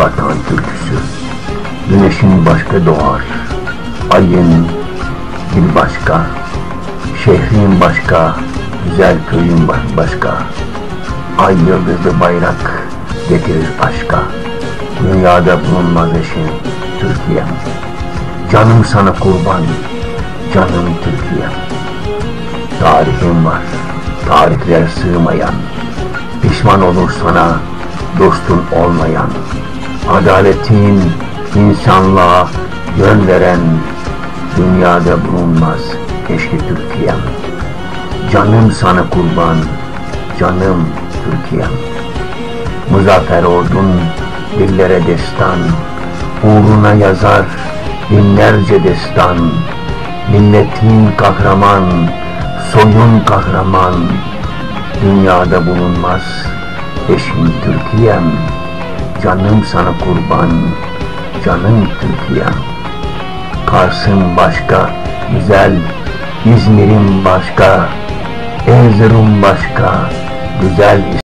vatan türküsü. Güneşin başka doğar, ayın bir başka, şehrin başka, güzel köyün başka. Ay yıldızlı bayrak getirir aşka. Dünyada bulunmaz eşin Türkiye'm. Canım sana kurban, canım Türkiye'm. Tarihim var, tarihler sığmayan. Pişman olur sana dostun olmayan. Adaletin insanlığa yön veren dünyada bulunmaz eşki Türkiye'm. Canım sana kurban, canım Türkiye'm. Muzaffer ordun dillere destan, uğruna yazar binlerce destan. Milletin kahraman, soyun kahraman, dünyada bulunmaz eşim Türkiye'm. Canım sana kurban, canım Türkiye'm. Kars'ın başka, güzel, İzmir'in başka, Erzurum başka, güzel